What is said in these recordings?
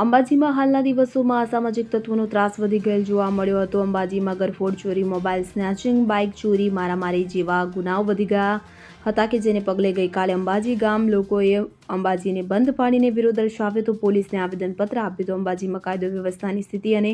અંબાજીમાં હાલના દિવસોમાં અસામાજિક તત્વોનો ત્રાસ વધી ગયેલ જોવા મળ્યો હતો. અંબાજીમાં ગરફોડ ચોરી, મોબાઈલ સ્નેચિંગ, બાઇક ચોરી, મારામારી જેવા ગુનાઓ વધી ગયા હતા કે જેને પગલે ગઈકાલે અંબાજી ગામ લોકોએ અંબાજીને બંધ પાડીને વિરોધ દર્શાવ્યો તો પોલીસને આવેદનપત્ર આપ્યું તો અંબાજીમાં કાયદો વ્યવસ્થાની સ્થિતિ અને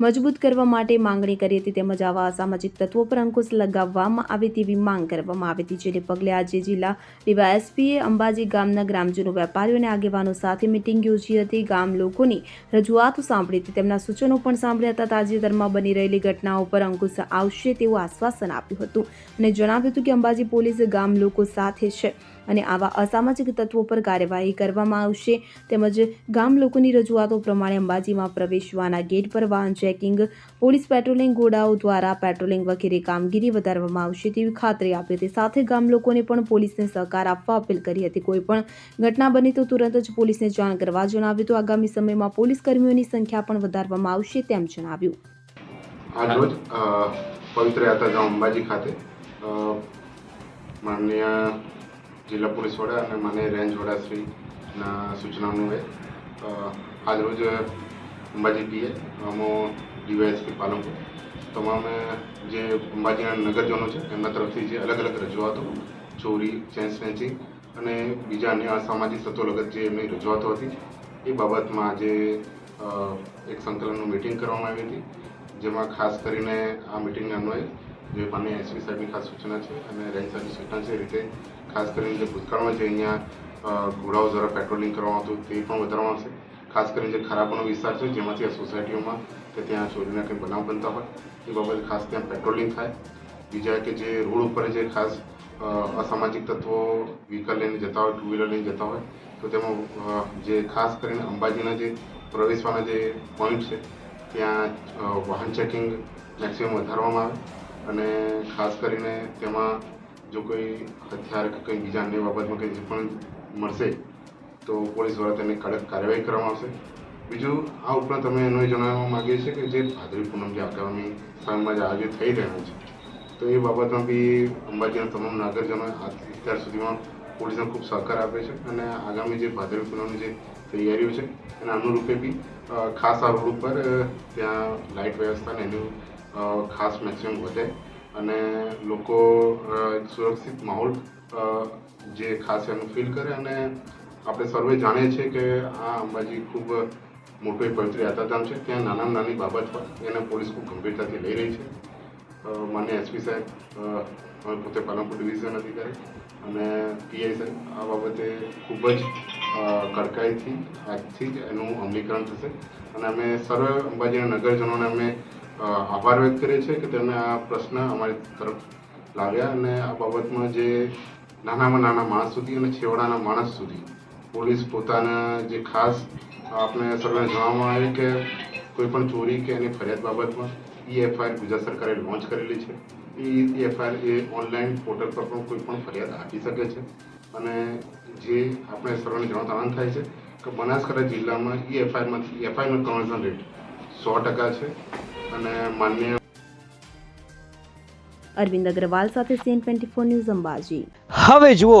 મજબૂત કરવા માટે માંગણી કરી હતી તેમજ આવા અસામાજિક તત્વો પર અંકુશ લગાવવામાં આવે તેવી માંગ કરવામાં આવી હતી, જેને પગલે આજે જિલ્લા ડીવાયએસપીએ અંબાજી ગામના ગ્રામજનો, વેપારીઓ અને આગેવાનો સાથે મિટિંગ યોજી હતી. ગામ લોકોની રજૂઆતો સાંભળી હતી. તેમના સૂચનો પણ સાંભળ્યા હતા. તાજેતરમાં બની રહેલી ઘટનાઓ પર અંકુશ આવશે તેવું આશ્વાસન આપ્યું હતું અને જણાવ્યું હતું કે અંબાજી પોલીસ ગામ લોકો સાથે છે અને આવા અસામાજિક તત્વો પર કાર્યવાહી કરવામાં આવશે. તેમજ ગામ લોકોની રજૂઆતો પ્રમાણે અંબાજીમાં પ્રવેશવાના ગેટ પર વાહન ચેકિંગ પોલીસ પેટ્રોલિંગ ઘોડાઓ દ્વારા પેટ્રોલિંગ વગેરે કામગીરી વધારવામાં આવશે તેવી ખાતરી આપી હતી. સાથે ગામ લોકોને પણ પોલીસને સહકાર આપવા અપીલ કરી હતી. કોઈપણ ઘટના બની તો તુરંત જ પોલીસને જાણ કરવા જણાવ્યું તો આગામી સમયમાં પોલીસ કર્મીઓની સંખ્યા પણ વધારવામાં આવશે તેમ જણાવ્યું. આજરોજ પવિત્ર યાત્રાધામ અંબાજી ખાતે માનનીય જિલ્લા પોલીસ વડા અને માનનીય રેન્જ વડા શ્રીના સૂચના અન્વયે આજરોજ અંબાજી પીએ અમો ડીવાયએસપી પાલનપુર. તમામે જે અંબાજીના નગરજનો છે, એમના તરફથી જે અલગ અલગ રજૂઆતો, ચોરી ચેન સ્નેચિંગ અને બીજા અન્ય અસામાજિક તત્વો લગત જે એમની રજૂઆતો હતી, એ બાબતમાં આજે એક સંકલનનું મિટિંગ કરવામાં આવી હતી, જેમાં ખાસ કરીને આ મિટિંગ અન્વયે જે માનનીય એસપી સાહેબની ખાસ સૂચના છે અને રેન્જ સાહેબની સૂચના છે એ રીતે ખાસ કરીને જે ભૂતકાળમાં જે અહીંયા ઘોડાઓ દ્વારા પેટ્રોલિંગ કરવામાં આવતું તે પણ વધારવામાં આવશે. ખાસ કરીને જે ખરાબનો વિસ્તાર છે, જેમાંથી આ સોસાયટીઓમાં કે ત્યાં ચોરીના કંઈ બનાવ બનતા હોય, એ બાબતે ખાસ ત્યાં પેટ્રોલિંગ થાય. બીજા કે જે રોડ ઉપર જે ખાસ અસામાજિક તત્વો વ્હીકલ લઈને જતા હોય ટુ વ્હીલર લઈને જતા હોય, તો તેમાં જે ખાસ કરીને અંબાજીના જે પ્રવેશવાના જે પોઈન્ટ છે, ત્યાં વાહન ચેકિંગ મેક્સિમમ વધારવામાં આવે. અને ખાસ કરીને તેમાં જો કોઈ હથિયાર કે કંઈ બીજા અન્ય બાબતમાં કંઈ પણ મળશે તો પોલીસ દ્વારા તેની કડક કાર્યવાહી કરવામાં આવશે. બીજું, આ ઉપરાંત અમે એનો જણાવવા માગીએ છીએ કે જે ભાદરવી પૂનમ જે આગામી સમયમાં જે આયોજિત થઈ રહ્યો છે, તો એ બાબતમાં બી અંબાજીના તમામ નાગરજનો અત્યાર સુધીમાં પોલીસને ખૂબ સહકાર આપે છે અને આગામી જે ભાદરવી પૂનમની જે તૈયારીઓ છે, એના અનુરૂપે બી ખાસ આ રોડ ઉપર ત્યાં લાઇટ વ્યવસ્થા ને એનું ખાસ મેક્સિમમ વધે અને લોકો સુરક્ષિત માહોલ જે ખાસ એનું ફીલ કરે અને આપણે સર્વે જાણીએ છીએ કે આ અંબાજી ખૂબ મોટું એક પવિત્ર યાત્રાધામ છે. ત્યાં નાનામાં નાની બાબત પર એને પોલીસ ખૂબ ગંભીરતાથી લઈ રહી છે. માન્ય એસપી સાહેબ પોતે પાલનપુર ડિવિઝન અધિકારી અને પીઆઈ સાહેબ, આ બાબતે ખૂબ જ કડકાઈથી, આજથી જ એનું અમલીકરણ થશે. અને અમે સર્વ અંબાજીના નગરજનોને અમે આભાર વ્યક્ત કરીએ છીએ કે તેમણે આ પ્રશ્ન અમારી તરફ લાવ્યા અને આ બાબતમાં જે નાનામાં નાના માણસ સુધી અને છેવાડાના માણસ સુધી પોલીસ પોતાના જે ખાસ આપણે સર્વે જણાવવામાં આવે કે કોઈ પણ ચોરી કે એની ફરિયાદ બાબતમાં ઈ એફઆઈઆર ગુજરાત સરકારે લોન્ચ કરેલી છે. એ એફઆઈઆર એ ઓનલાઈન પોર્ટલ પર પણ કોઈ પણ ફરિયાદ આપી શકે છે. અને જે આપણે સર્વને જણાવતા આનંદ થાય છે કે બનાસકાંઠા જિલ્લામાં ઈ એફઆઈઆરમાંથી એફઆઈઆરનો કન્વર્ઝન રેટ સો ટકા છે અને માન્ય અરવિંદ અગ્રવાલ સાથે CN twenty four news Ambaji. હવે જુઓ